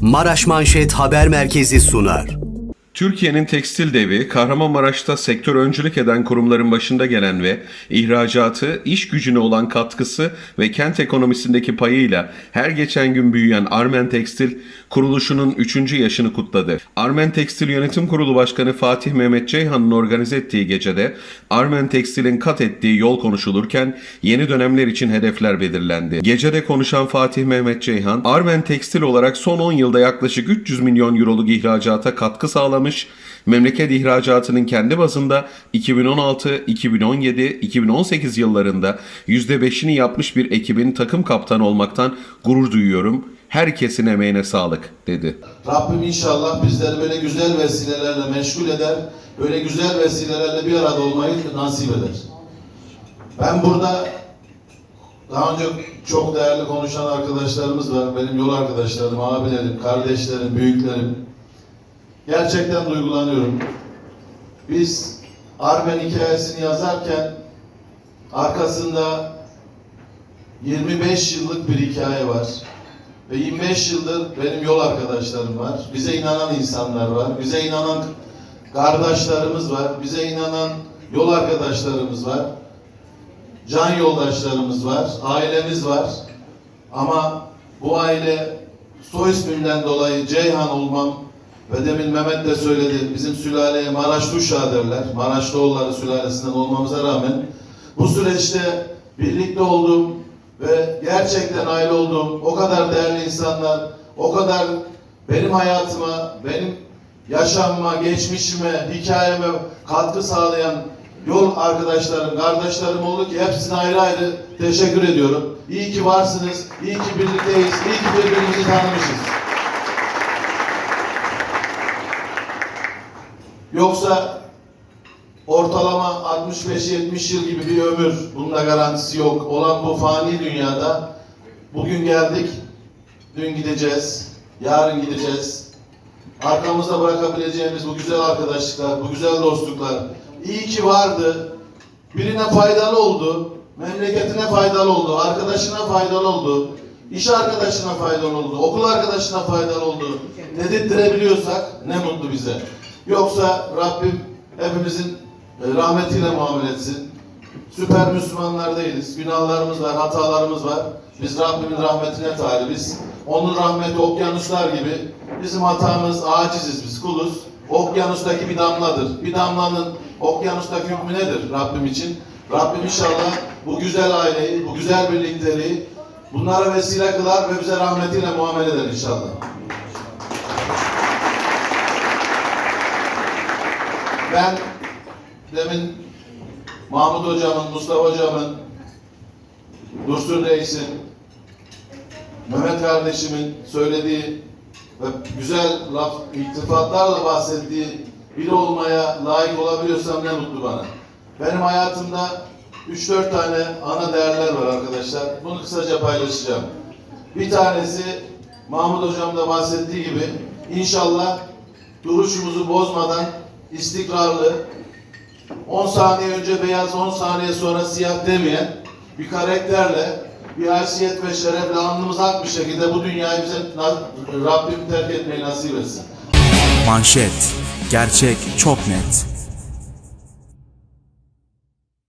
Maraş Manşet Haber Merkezi sunar. Türkiye'nin tekstil devi, Kahramanmaraş'ta sektör öncülük eden kurumların başında gelen ve ihracatı, iş gücüne olan katkısı ve kent ekonomisindeki payıyla her geçen gün büyüyen Armen Tekstil, kuruluşunun 3. yaşını kutladı. Armen Tekstil Yönetim Kurulu Başkanı Fatih Mehmet Ceyhan'ın organize ettiği gecede Armen Tekstil'in kat ettiği yol konuşulurken yeni dönemler için hedefler belirlendi. Gecede konuşan Fatih Mehmet Ceyhan, Armen Tekstil olarak son 10 yılda yaklaşık 300 milyon euroluk ihracata katkı sağlamış, memleket ihracatının kendi bazında 2016, 2017, 2018 yıllarında %5'ini yapmış bir ekibin takım kaptanı olmaktan gurur duyuyorum. Herkesin emeğine sağlık dedi. Rabbim inşallah bizleri böyle güzel vesilelerle meşgul eder, böyle güzel vesilelerle bir arada olmayı nasip eder. Ben burada daha önce çok değerli konuşan arkadaşlarımız var, benim yol arkadaşlarım, abilerim, kardeşlerim, büyüklerim. Gerçekten duygulanıyorum. Biz Armen hikayesini yazarken arkasında 25 yıllık bir hikaye var. Ve 25 yıldır benim yol arkadaşlarım var. Bize inanan insanlar var. Bize inanan kardeşlerimiz var. Bize inanan yol arkadaşlarımız var. Can yoldaşlarımız var. Ailemiz var. Ama bu aile soy ismimden dolayı Ceyhan olmam ve demin Mehmet de söyledi. Bizim sülaleye Maraşlı uşağı derler. Maraşlıoğulları sülalesinden olmamıza rağmen bu süreçte birlikte olduğum ve gerçekten aile olduğum o kadar değerli insanlar, o kadar benim hayatıma, benim yaşamıma, geçmişime, hikayeme katkı sağlayan yol arkadaşlarım, kardeşlerim oldu ki hepsine ayrı ayrı teşekkür ediyorum. İyi ki varsınız, iyi ki birlikteyiz, iyi ki birbirimizi tanımışız. Yoksa ortalama 65-70 yıl gibi bir ömür, bunun da garantisi yok. Olan bu fani dünyada bugün geldik, dün gideceğiz, yarın gideceğiz. Arkamızda bırakabileceğimiz bu güzel arkadaşlıklar, bu güzel dostluklar iyi ki vardı. Birine faydalı oldu, memleketine faydalı oldu, arkadaşına faydalı oldu, iş arkadaşına faydalı oldu, okul arkadaşına faydalı oldu. Dedirttirebiliyorsak ne mutlu bize. Yoksa Rabbim hepimizin e, rahmetiyle muamele etsin. Süper Müslümanlar değiliz. Günahlarımız var, hatalarımız var. Biz Rabbimin rahmetine talibiz. Onun rahmeti okyanuslar gibi. Bizim hatamız aciziz biz kuluz. Okyanustaki bir damladır. Bir damlanın okyanustaki hükmü nedir Rabbim için? Rabbim inşallah bu güzel aileyi, bu güzel birlikteliği bunlara vesile kılar ve bize rahmetiyle muamele eder inşallah. Ben demin Mahmut hocamın, Mustafa hocamın, Dursun Reis'in, Mehmet kardeşimin söylediği ve güzel laf, iltifatlarla bahsettiği biri olmaya layık olabiliyorsam ne mutlu bana. Benim hayatımda 3-4 tane ana değerler var arkadaşlar. Bunu kısaca paylaşacağım. Bir tanesi Mahmut hocam da bahsettiği gibi inşallah duruşumuzu bozmadan istikrarlı, 10 saniye önce beyaz, 10 saniye sonra siyah demeyen bir karakterle, bir haysiyet ve şerefle alnımız ak bir şekilde bu dünyayı bize Rabbim terk etmeyi nasip etsin. Manşet. Gerçek çok net.